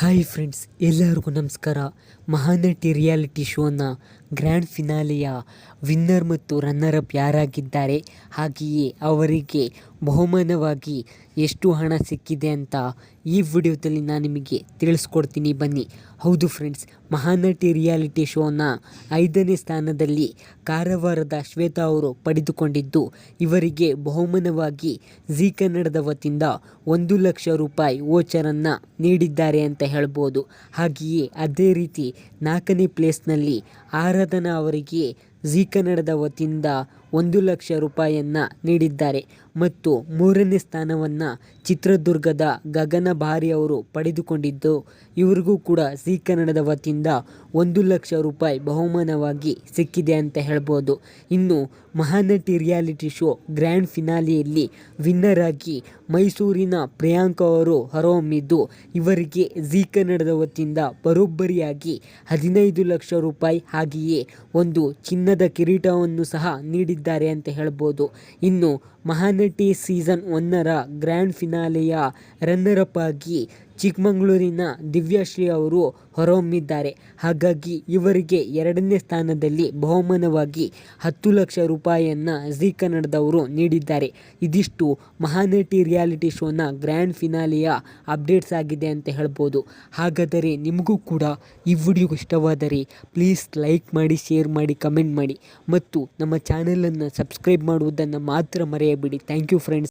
Hi friends ಎಲ್ಲರಿಗೂ ನಮಸ್ಕಾರ. Mahanati reality ಶೋನ ಗ್ರ್ಯಾಂಡ್ ಫಿನಾಲೆಯ ವಿನ್ನರ್ ಮತ್ತು ರನ್ನರ್ ಅಪ್ ಯಾರಾಗಿದ್ದಾರೆ? ಹಾಗೆಯೇ ಅವರಿಗೆ ಬಹುಮಾನವಾಗಿ ಎಷ್ಟು ಹಣ ಸಿಕ್ಕಿದೆ ಅಂತ ಈ ವಿಡಿಯೋದಲ್ಲಿ ನಾನು ನಿಮಗೆ ತಿಳಿಸ್ಕೊಡ್ತೀನಿ. ಬನ್ನಿ. ಹೌದು ಫ್ರೆಂಡ್ಸ್ ಮಹಾನಟಿ ರಿಯಾಲಿಟಿ ಶೋನ ಐದನೇ ಸ್ಥಾನದಲ್ಲಿ ಕಾರವಾರದ ಶ್ವೇತಾ ಅವರು ಪಡೆದುಕೊಂಡಿದ್ದು, ಇವರಿಗೆ ಬಹುಮಾನವಾಗಿ ಜಿ ಕನ್ನಡದ ವತಿಯಿಂದ ಒಂದು ಲಕ್ಷ ರೂಪಾಯಿ ಓಚರನ್ನು ನೀಡಿದ್ದಾರೆ ಅಂತ ಹೇಳ್ಬೋದು. ಹಾಗೆಯೇ ಅದೇ ರೀತಿ ನಾಲ್ಕನೇ ಪ್ಲೇಸ್ನಲ್ಲಿ ಆರಾಧನಾ ಅವರಿಗೆ ಜಿ ಕನ್ನಡದ ವತಿಯಿಂದ ಒಂದು ಲಕ್ಷ ರೂಪಾಯಿಯನ್ನು ನೀಡಿದ್ದಾರೆ ಮತ್ತು ಮೂರನೇ ಸ್ಥಾನವನ್ನು ಚಿತ್ರದುರ್ಗದ ಗಗನ ಬಾರಿ ಅವರು ಪಡೆದುಕೊಂಡಿದ್ದು, ಇವರಿಗೂ ಕೂಡ ಜಿ ಕನ್ನಡದ ವತಿಯಿಂದ ಒಂದು ಲಕ್ಷ ರೂಪಾಯಿ ಬಹುಮಾನವಾಗಿ ಸಿಕ್ಕಿದೆ ಅಂತ ಹೇಳ್ಬೋದು. ಇನ್ನು ಮಹಾನಟಿ ರಿಯಾಲಿಟಿ ಶೋ ಗ್ರ್ಯಾಂಡ್ ಫಿನಾಲಿಯಲ್ಲಿ ವಿನ್ನರ್ ಆಗಿ ಮೈಸೂರಿನ ಪ್ರಿಯಾಂಕ ಅವರು ಹೊರಹೊಮ್ಮಿದ್ದು, ಇವರಿಗೆ ಜಿ ಕನ್ನಡದ ವತಿಯಿಂದ ಬರೋಬ್ಬರಿಯಾಗಿ ಹದಿನೈದು ಲಕ್ಷ ರೂಪಾಯಿ ಹಾಗೆಯೇ ಒಂದು ಚಿನ್ನದ ಕಿರೀಟವನ್ನು ಸಹ ನೀಡಿದ್ದಾರೆ ಅಂತ ಹೇಳ್ಬೋದು. ಇನ್ನು ಮಹಾನಟಿ ಸೀಸನ್ ಒನ್ನರ ಗ್ರ್ಯಾಂಡ್ ಫಿನಾಲೆಯ ರನ್ನರ್ ಅಪ್ ಆಗಿ ಚಿಕ್ಕಮಗಳೂರಿನ ದಿವ್ಯಾಶ್ರೀ ಅವರು ಹೊರಹೊಮ್ಮಿದ್ದಾರೆ. ಹಾಗಾಗಿ ಇವರಿಗೆ ಎರಡನೇ ಸ್ಥಾನದಲ್ಲಿ ಬಹುಮಾನವಾಗಿ ಹತ್ತು ಲಕ್ಷ ರೂಪಾಯಿಯನ್ನು ಝೀ ಕನ್ನಡದವರು ನೀಡಿದ್ದಾರೆ. ಇದಿಷ್ಟು ಮಹಾನಟಿ ರಿಯಾಲಿಟಿ ಶೋನ ಗ್ರ್ಯಾಂಡ್ ಫಿನಾಲಿಯ ಅಪ್ಡೇಟ್ಸ್ ಆಗಿದೆ ಅಂತ ಹೇಳ್ಬೋದು. ಹಾಗಾದರೆ ನಿಮಗೂ ಕೂಡ ಈ ವಿಡಿಯೋ ಇಷ್ಟವಾದರೆ ಪ್ಲೀಸ್ ಲೈಕ್ ಮಾಡಿ, ಶೇರ್ ಮಾಡಿ, ಕಮೆಂಟ್ ಮಾಡಿ. ಮತ್ತು ನಮ್ಮ ಚಾನಲನ್ನು ಸಬ್ಸ್ಕ್ರೈಬ್ ಮಾಡುವುದನ್ನು ಮಾತ್ರ ಮರೆಯಬೇಡಿ. Thank you friends.